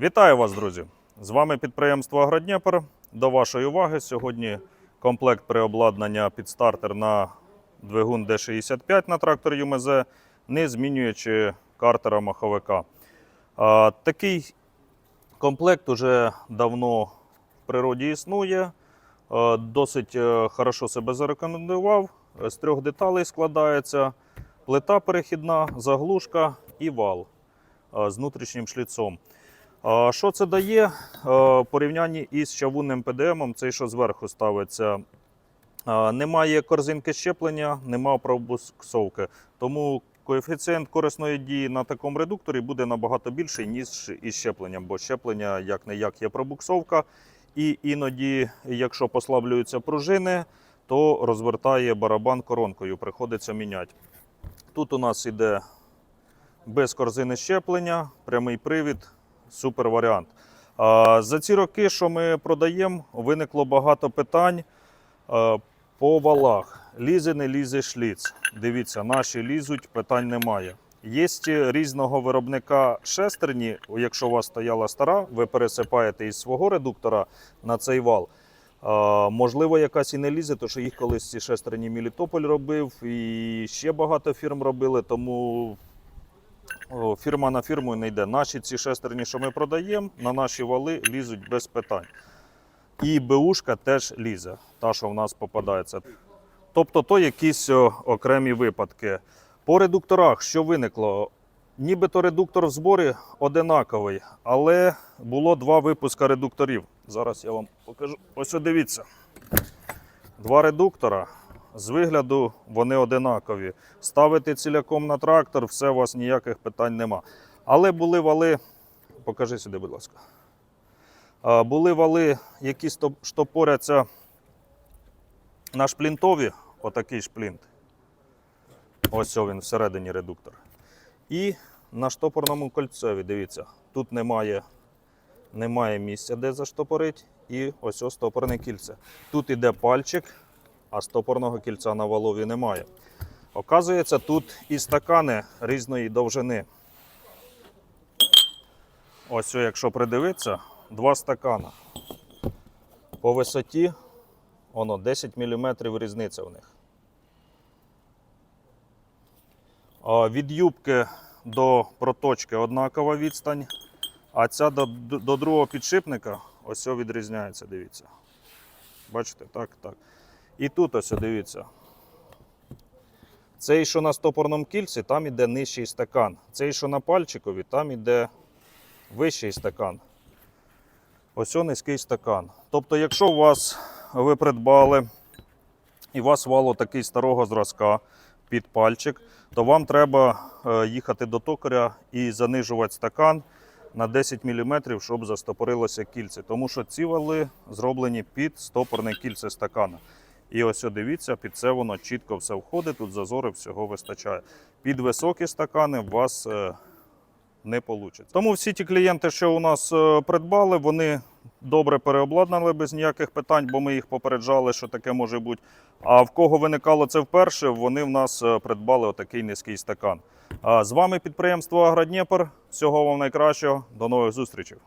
Вітаю вас, друзі! З вами підприємство Агродніпр. До вашої уваги сьогодні комплект переобладнання під стартер на двигун D65 на трактор ЮМЗ, не змінюючи картера маховика. А, Такий комплект уже давно в природі існує. Досить е, хорошо себе зарекомендував. З трьох деталей складається плита перехідна, заглушка і вал з внутрішнім шліцом. Що це дає Е, в порівнянні із чавунним ПДМом, цей, що зверху ставиться. Е, Немає корзинки щеплення, немає пробуксовки. Тому коефіцієнт корисної дії на такому редукторі буде набагато більший, ніж із щепленням, бо щеплення як не як є пробуксовка. І іноді, якщо послаблюються пружини, то розвертає барабан коронкою, приходиться міняти. Тут у нас іде без корзини щеплення, прямий привід, супер варіант. За ці роки, що ми продаємо, виникло багато питань по валах. Лізе, не лізе шліц. Дивіться, наші лізуть, питань немає. Є різного виробника шестерні. Якщо у вас стояла стара, ви пересипаєте із свого редуктора на цей вал. Можливо, якась і не лізе, тому що їх колись ці шестерні Мілітополь робив, і ще багато фірм робили, тому фірма на фірму не йде. Наші ці шестерні, що ми продаємо, на наші вали лізуть без питань. І БУшка теж лізе, та, що в нас попадається. Тобто, то якісь окремі випадки. По редукторах, що виникло? Нібито редуктор в зборі одинаковий, але було два випуска редукторів. Зараз я вам покажу. Ось дивіться. Два редуктора. З вигляду вони одинакові. Ставити ціляком на трактор, все у вас ніяких питань нема. Але були вали, покажи сюди, будь ласка. Були вали, які штопоряться на шплінтові, отакий шплінт. Ось він всередині редуктор. І на штопорному кольцеві, дивіться, тут немає, немає місця, де заштопорити. І ось ось стопорне кільце. Тут іде пальчик, а стопорного кільця на валові немає. Оказується, тут і стакани різної довжини. Ось, якщо придивитися, два стакана. По висоті воно 10 мм різниця в них. А Від юбки до проточки однакова відстань, а ця до, до другого підшипника ось відрізняється, дивіться. Бачите, так, так. І тут ось дивіться. Цей, що на стопорному кільці, там іде нижчий стакан. Цей, що на пальчикові, там іде вищий стакан. Ось низький стакан. Тобто, якщо у вас ви придбали і у вас вало такий старого зразка під пальчик, то вам треба е, їхати до токаря і занижувати стакан на 10 мм, щоб застопорилося кільце. Тому що ці вали зроблені під стопорне кільце стакана. І ось дивіться, під це воно чітко все входить, тут зазори всього вистачає. Під високі стакани у вас е, не вийде. Тому всі ті клієнти, що у нас е, придбали, вони добре переобладнали без ніяких питань, бо ми їх попереджали, що таке може бути. А в кого виникало це вперше, вони в нас е, придбали отакий низький стакан. А з вами підприємство Агродніпр. Всього вам найкращого. До нових зустрічей.